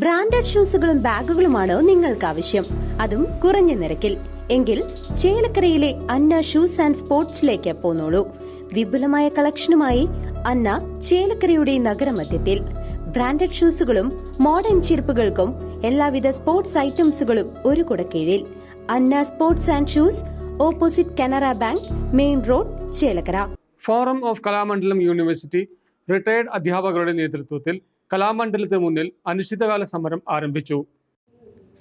Branded ഷൂസുകളും ബാഗുകളുമാണ് നിങ്ങൾക്ക് ആവശ്യം അതും കുറഞ്ഞ നിരക്കിൽ. എങ്കിൽ ചേലക്കരയിലെ അന്ന ഷൂസ് ആൻഡ് സ്പോർട്സിലേക്ക് പോന്നോളൂ. വിപുലമായ കളക്ഷനുമായി അന്ന ചേലക്കരയുടെ നഗരമധ്യത്തിൽ. ബ്രാൻഡഡ് ഷൂസുകളും മോഡേൺ ചെരുപ്പുകൾക്കും എല്ലാവിധ സ്പോർട്സ് ഐറ്റംസുകളും ഒരു കുടക്കീഴിൽ. Anna sports and shoes opposite Canara bank main road Chelakkara. Forum of Kalamandalam university retired അധ്യാപകരുടെ നേതൃത്വത്തിൽ കലാമണ്ഡലത്തിന് മുന്നിൽ അനിശ്ചിതകാല സമരം ആരംഭിച്ചു.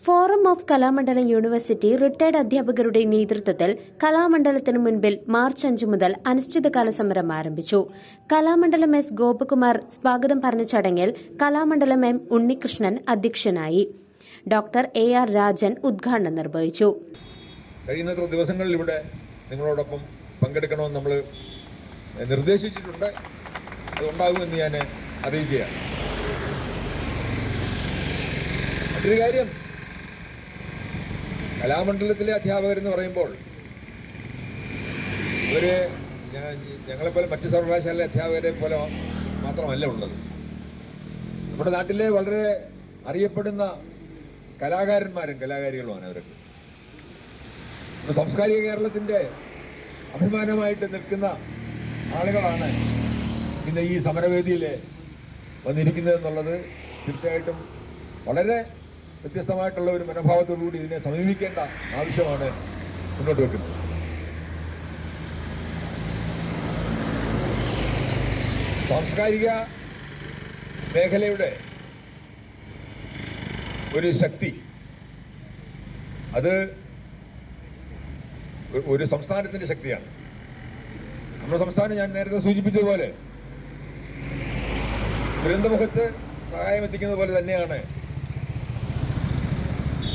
Forum of Kalamandalam university retired അധ്യാപകരുടെ നേതൃത്വത്തിൽ കലാമണ്ഡലത്തിന് മുൻപിൽ മാർച്ച് അഞ്ച് മുതൽ അനിശ്ചിതകാല സമരം ആരംഭിച്ചു. കലാമണ്ഡലം എസ് ഗോപകുമാർ സ്വാഗതം പറഞ്ഞ ചടങ്ങിൽ കലാമണ്ഡലം എം ഉണ്ണികൃഷ്ണൻ അധ്യക്ഷനായി. ഡോക്ടർ എ ആർ രാജൻ ഉദ്ഘാടനം നിർവഹിച്ചു. കഴിയുന്നത്ര ദിവസങ്ങളിൽ ഇവിടെ നിങ്ങളോടൊപ്പം പങ്കെടുക്കണമെന്ന് നമ്മൾ നിർദ്ദേശിച്ചിട്ടുണ്ട്. അതുണ്ടാകുമെന്ന് ഞാൻ അറിയിക്കുകയാണ്. മറ്റൊരു കാര്യം. കലാമണ്ഡലത്തിലെ അധ്യാപകരെന്ന് പറയുമ്പോൾ അവർ ഞങ്ങളെപ്പോലെ മറ്റ് സർവകലാശാല അധ്യാപകരെ പോലെ മാത്രമല്ല ഉള്ളത്. നമ്മുടെ നാട്ടിലെ വളരെ അറിയപ്പെടുന്ന കലാകാരന്മാരും കലാകാരികളുമാണ് അവരൊക്കെ. സാംസ്കാരിക കേരളത്തിന്റെ അഭിമാനമായിട്ട് നിൽക്കുന്ന ആളുകളാണ് ഇന്ന് ഈ സമരവേദിയിൽ വന്നിരിക്കുന്നത് എന്നുള്ളത് തീർച്ചയായിട്ടും വളരെ വ്യത്യസ്തമായിട്ടുള്ള ഒരു മനോഭാവത്തോടുകൂടി ഇതിനെ സമീപിക്കേണ്ട ആവശ്യമാണ് മുന്നോട്ട് വെക്കുന്നത്. സാംസ്കാരിക മേഖലയുടെ ഒരു ശക്തി അത് ഒരു സംസ്ഥാനത്തിന്റെ ശക്തിയാണ്. നമ്മുടെ സംസ്ഥാനം ഞാൻ നേരത്തെ സൂചിപ്പിച്ചതുപോലെ ദുരന്തമുഖത്ത് സഹായം എത്തിക്കുന്നത് പോലെ തന്നെയാണ്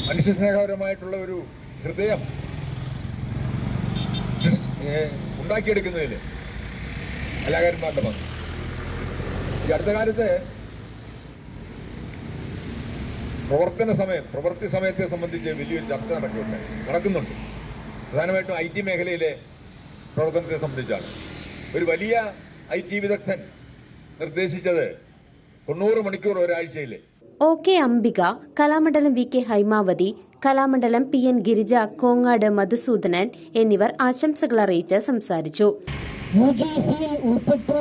മനുഷ്യസ്നേഹപരമായിട്ടുള്ള ഒരു ഹൃദയം ഉണ്ടാക്കിയെടുക്കുന്നതിൽ കലാകാരന്മാരുടെ പങ്ക്. ഈ അടുത്ത കാലത്ത് പ്രവർത്തന സമയം പ്രവൃത്തി സമയത്തെ സംബന്ധിച്ച് വലിയൊരു ചർച്ച നടക്കുന്നുണ്ട് നടക്കുന്നുണ്ട്. പ്രധാനമായിട്ടും ഐ ടി മേഖലയിലെ പ്രവർത്തനത്തെ സംബന്ധിച്ചാണ്. ഒരു വലിയ ഐ ടി വിദഗ്ധൻ നിർദ്ദേശിച്ചത് തൊണ്ണൂറ് മണിക്കൂർ ഒരാഴ്ചയിൽ O K Ambika Kalamandalam V K Haimavathi Kalamandalam P N Girija Kongad Madhusoodanan എന്നിവർ ആശംസകൾ അറിയിച്ച് സംസാരിച്ചു.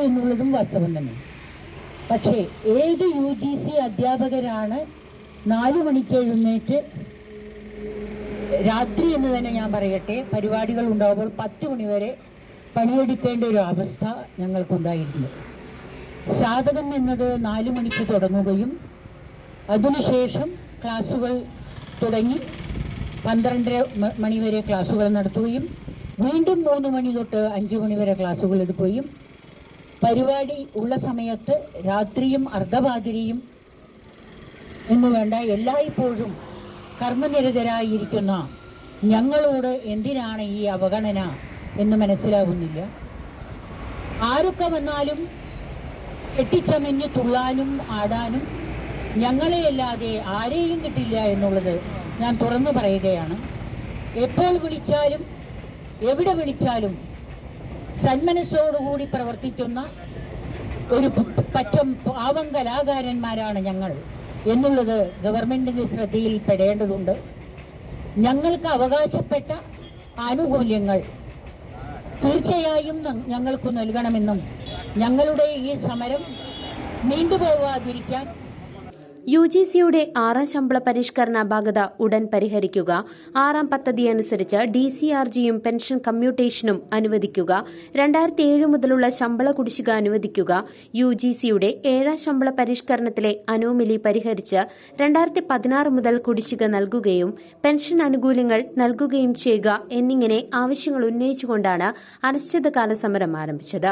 എന്നുള്ളതും വാസ്തവം തന്നെ. പക്ഷേ ഏത് യു ജി സി അധ്യാപകരാണ് നാലു മണിക്ക് എഴുന്നേറ്റ് രാത്രി എന്ന് തന്നെ ഞാൻ പറയട്ടെ പരിപാടികൾ ഉണ്ടാകുമ്പോൾ പത്ത് മണിവരെ പണിയെടുക്കേണ്ട ഒരു അവസ്ഥ ഞങ്ങൾക്കുണ്ടായിരുന്നു. സാധകം എന്നത് നാലു മണിക്ക് തുടങ്ങുകയും അതിനുശേഷം ക്ലാസ്സുകൾ തുടങ്ങി പന്ത്രണ്ടര മണിവരെ ക്ലാസ്സുകൾ നടത്തുകയും വീണ്ടും മൂന്ന് മണി തൊട്ട് അഞ്ച് മണിവരെ ക്ലാസ്സുകൾ എടുക്കുകയും പരിപാടി ഉള്ള സമയത്ത് രാത്രിയും അർദ്ധപാതിരിയും എന്ന് വേണ്ട എല്ലായ്പ്പോഴും കർമ്മനിരതരായിരിക്കുന്ന ഞങ്ങളോട് എന്തിനാണ് ഈ അവഗണന എന്ന് മനസ്സിലാവുന്നില്ല. ആരൊക്കെ വന്നാലും കെട്ടിച്ചമഞ്ഞ് തുള്ളാനും ആടാനും ഞങ്ങളെയല്ലാതെ ആരെയും കിട്ടില്ല എന്നുള്ളത് ഞാൻ തുറന്നു പറയുകയാണ്. എപ്പോൾ വിളിച്ചാലും എവിടെ വിളിച്ചാലും സന്മനസ്സോടുകൂടി പ്രവർത്തിക്കുന്ന ഒരു പറ്റം പാവം കലാകാരന്മാരാണ് ഞങ്ങൾ എന്നുള്ളത് ഗവൺമെന്റിന്റെ ശ്രദ്ധയിൽ പെടേണ്ടതുണ്ട് ഞങ്ങൾക്ക് അവകാശപ്പെട്ട ആനുകൂല്യങ്ങൾ തീർച്ചയായും ഞങ്ങൾക്ക് നൽകണമെന്നും ഞങ്ങളുടെ ഈ സമരം നീണ്ടുപോകാതിരിക്കാൻ യു ജി സിയുടെ ആറാം ശമ്പള പരിഷ്കരണ അപാകത ഉടൻ പരിഹരിക്കുക. ആറാം പദ്ധതി അനുസരിച്ച് ഡി സി ആർ ജിയും പെൻഷൻ കമ്മ്യൂട്ടേഷനും അനുവദിക്കുക. രണ്ടായിരത്തി ഏഴ് മുതലുള്ള ശമ്പള കുടിശ്ശിക അനുവദിക്കുക. യു ജി സിയുടെ ഏഴാം ശമ്പള പരിഷ്കരണത്തിലെ അനോമലി പരിഹരിച്ച് രണ്ടായിരത്തി പതിനാറ് മുതൽ കുടിശ്ശിക നൽകുകയും പെൻഷൻ ആനുകൂല്യങ്ങൾ നൽകുകയും ചെയ്യുക എന്നിങ്ങനെ ആവശ്യങ്ങൾ ഉന്നയിച്ചുകൊണ്ടാണ് അനിശ്ചിതകാല സമരം ആരംഭിച്ചത്.